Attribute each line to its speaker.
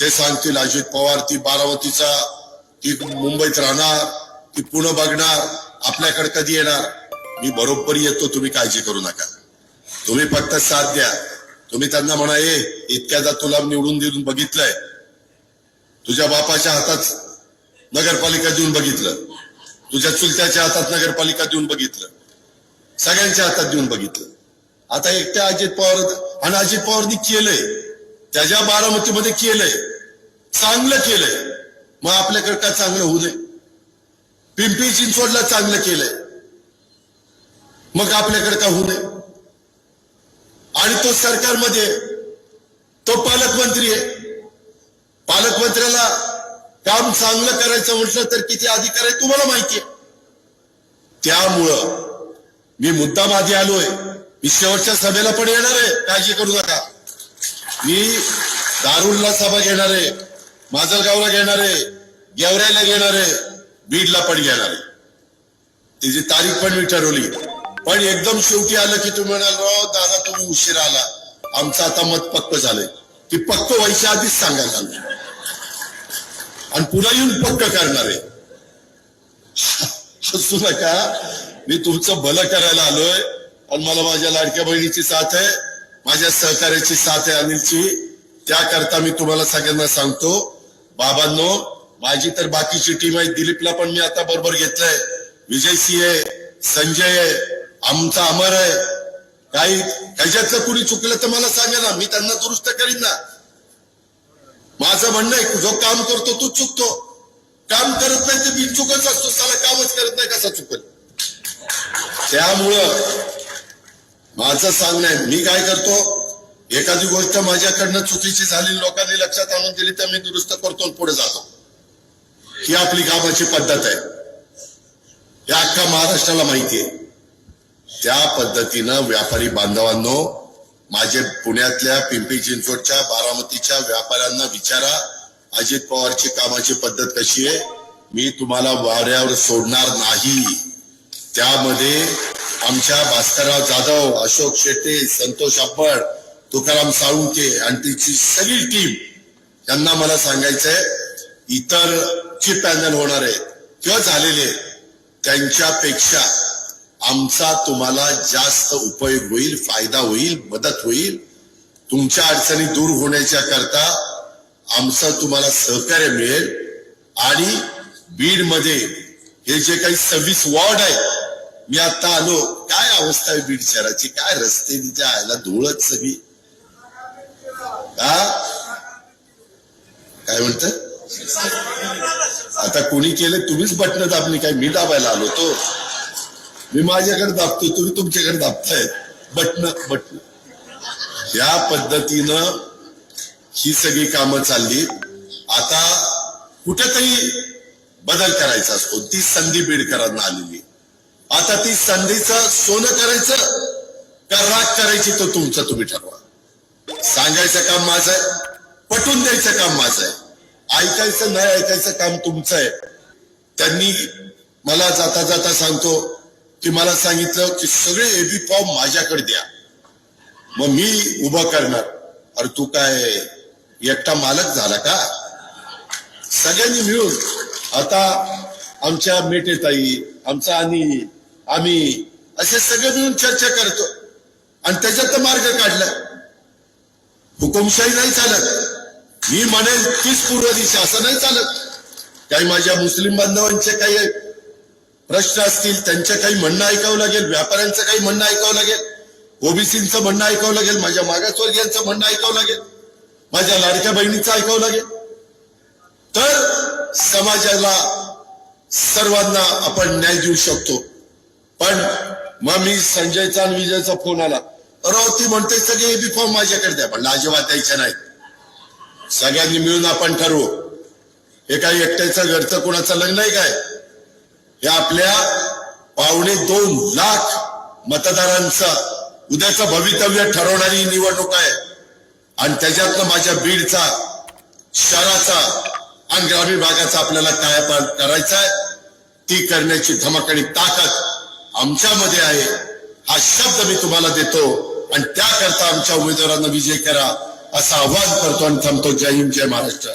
Speaker 1: ते सांगतील अजित पवार ती बारामतीचा ती मुंबईत राहणार ती पुणे बघणार आपल्याकडे कधी येणार? मी बरोबर येतो तुम्ही काळजी करू नका. तुम्ही फक्त साथ द्या. तुम्ही त्यांना म्हणा ये इतक्यादा तुला निवडून देऊन बघितलंय. तुझ्या बापाच्या हातात नगरपालिका देऊन बघितलं. तुझ्या चुलत्याच्या हातात नगरपालिका देऊन बघितलं. सगळ्यांच्या हातात देऊन बघितलं. आता एकट्या अजित पवार आणि अजित पवारनी केलंय. त्याच्या बारामतीमध्ये केलंय चांगलं केलंय. मग आपल्याकडे काय चांगलं होऊ नये पिंपरी चिंचवडला चांगलं केलंय. मग आपल्याकडे का होऊ नये आणि तो सरकारमध्ये तो पालकमंत्री आहे. पालकमंत्र्याला काम चांगलं करायचं म्हटलं तर किती अधिकार आहे तुम्हाला माहिती आहे. त्यामुळं मी मुद्दाम आधी आलोय. मी शेवटच्या सभेला पण येणार आहे. काळजी करू नका. मी दारुलला सभा घेणार आहे. माजलगावला घेणार आहे गेवरायला घेणार आहे बीडला पण घेणार. आहे तिची तारीख पण मी ठरवली पण एकदम शेवटी आलं की तुम्ही म्हणाल राव दादा तुम्ही उशीर आला. आमचं आता मत पक्क झालंय. की पक्क व्हायच्या आधीच सांगायला आलं आणि पुन्हा येऊन पक्क करणार आहे. असू नका. मी तुमचं भलं करायला आलोय. आणि मला माझ्या लाडक्या बहिणीची साथ आहे. माझ्या सहकार्याची साथ आहे अनिलची. त्याकरता मी तुम्हाला सगळ्यांना सांगतो बाबांनो माझी तर बाकीची टीम आहे. दिलीपला पण मी आता बरोबर घेतलंय. विजय सिंह आहे संजय आहे आमचा अमर आहे. काही त्याच्यातलं कुणी चुकलं तर मला सांगा ना. मी त्यांना दुरुस्त करीन ना. माझं म्हणणं आहे जो काम करतो तो चुकतो. काम करत नाही तर मी चुकत असतो. त्याला कामच करत नाही कसा चुकत? त्यामुळं माझं सांगणं आहे मी काय करतो? एखादी गोष्ट माझ्याकडनं चुकीची झाली लोकांनी लक्षात आणून दिली तर मी दुरुस्त करतो पुढे जातो. ही आपली कामाची पद्धत आहे. हे अख्खा महाराष्ट्राला माहिती आहे. त्या पद्धतीनं व्यापारी बांधवांनो माझे पुण्यातल्या पिंपरी चिंचवडच्या बारामतीच्या व्यापाऱ्यांना विचारा अजित पवारची कामाची पद्धत कशी आहे? मी तुम्हाला वाऱ्यावर सोडणार नाही. त्यामध्ये आमच्या भास्करराव जाधव अशोक शेट्टे संतोष अब्बड तुकाराम साळुंके आणि तिची सगळी टीम यांना मला सांगायचंय इतर जी पॅनल होणार आहेत किंवा झालेले त्यांच्यापेक्षा आमचा तुम्हाला जास्त उपयोग होईल फायदा होईल मदत होईल. तुमच्या अडचणी दूर होण्याच्या करता आमचं तुम्हाला सहकार्य मिळेल. आणि बीडमध्ये हे जे काही सव्वीस वॉर्ड आहे मी आता आलो काय अवस्था आहे बीड शहराची? काय रस्ते तिथे आयला धुळच सगळी. काय म्हणत? आता कोणी केलं तुम्हीच बटन दाबली काय मी दाबायला आलो तो मी माझ्याकडे दाबतो तुम्ही तुमच्याकडे दाबताय. बटन बटन या पद्धतीनं ही सगळी कामं चालली. आता कुठेतरी बदल करायचा असतो. ती संधी बीडकरांना आलेली. आता ती संधीचं सोनं करायचं का राग करायची तो तुमचं तुम्ही ठरवा. सांगायचं काम माझं आहे. पटवून द्यायचं काम माझं आहे. ऐकायचं नाही ऐकायचं काम तुमचं आहे. त्यांनी मला जाता जाता सांगतो की मला सांगितलं की सगळे एबी फॉर्म माझ्याकडे द्या. मग मी उभं करणार. अरे तू काय एकटा मालक झाला का? सगळ्यांनी मिळून. आता आमच्या मेटेताई आमचा आणि आम्ही असे सगळे मिळून चर्चा करतो. आणि त्याच्यात मार्ग काढला. हुकुमशाही नाही चालत. मी म्हणेल तीच पूर्व दिशा असं नाही चालत. काही माझ्या मुस्लिम बांधवांचे काही प्रश्न असतील त्यांचे काही म्हणणं ऐकावं लागेल व्यापाऱ्यांचं काही म्हणणं ऐकावं लागेल ओबीसीचं म्हणणं ऐकावं लागेल माझ्या मागासवर्गीयांचं म्हणणं ऐकावं लागेल माझ्या लाडक्या बहिणीचं ऐकावं लागेल. तर समाजाला सर्वांना आपण न्याय देऊ शकतो. पण मग मी संजयचा आणि विजयचा फोन आला. ती म्हणते सगळे बी फॉर्म माझ्याकडे द्या. पण अजिबात द्यायच्या नाहीत सगळ्यांनी मिळून आपण ठरवू. हे काय एकट्याचं घरचं कोणाचं लग्न आहे काय? हे आपल्या पावणे दोन लाख मतदारांचं उद्याचं भवितव्य ठरवणारी निवडणूक आहे. आणि त्याच्यातनं माझ्या बीडचा शहराचा आणि ग्रामीण भागाचा आपल्याला काय करायचा आहे ती करण्याची धमक आणि ताकद आमच्यामध्ये आहे. हा शब्द मी तुम्हाला देतो. आणि त्याकरता आमच्या उमेदवारांना विजय करा असा आवाहन करतो आणि थांबतो. जय हिंद जय महाराष्ट्र.